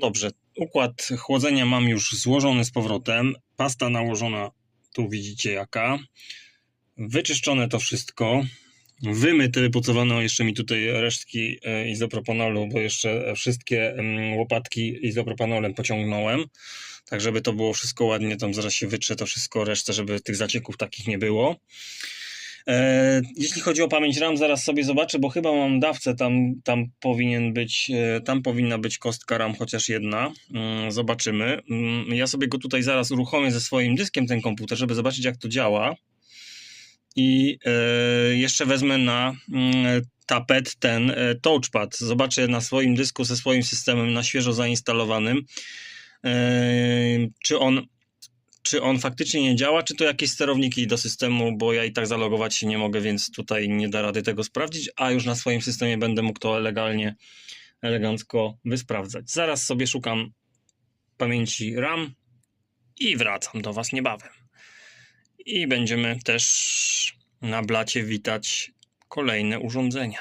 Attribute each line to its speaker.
Speaker 1: Dobrze, układ chłodzenia mam już złożony z powrotem. Pasta nałożona, tu widzicie jaka. Wyczyszczone to wszystko. Wymyte, wypucowano jeszcze mi tutaj resztki e, izopropanolu, bo jeszcze wszystkie mm, łopatki izopropanolem pociągnąłem. Tak, żeby to było wszystko ładnie, tam zaraz się wytrze to wszystko, resztę, żeby tych zacieków takich nie było. E, jeśli chodzi o pamięć RAM, zaraz sobie zobaczę, bo chyba mam dawcę, tam, tam powinien być, e, tam powinna być kostka RAM chociaż jedna. Mm, Zobaczymy. Mm, Ja sobie go tutaj zaraz uruchomię ze swoim dyskiem, ten komputer, żeby zobaczyć jak to działa. I e, jeszcze wezmę na mm, tapet ten touchpad. Zobaczę na swoim dysku ze swoim systemem na świeżo zainstalowanym, czy on czy on faktycznie nie działa, czy to jakieś sterowniki do systemu, bo ja i tak zalogować się nie mogę, więc tutaj nie da rady tego sprawdzić, a już na swoim systemie będę mógł to legalnie, elegancko wysprawdzać. Zaraz sobie szukam pamięci RAM i wracam do Was niebawem. I będziemy też na blacie witać kolejne urządzenia.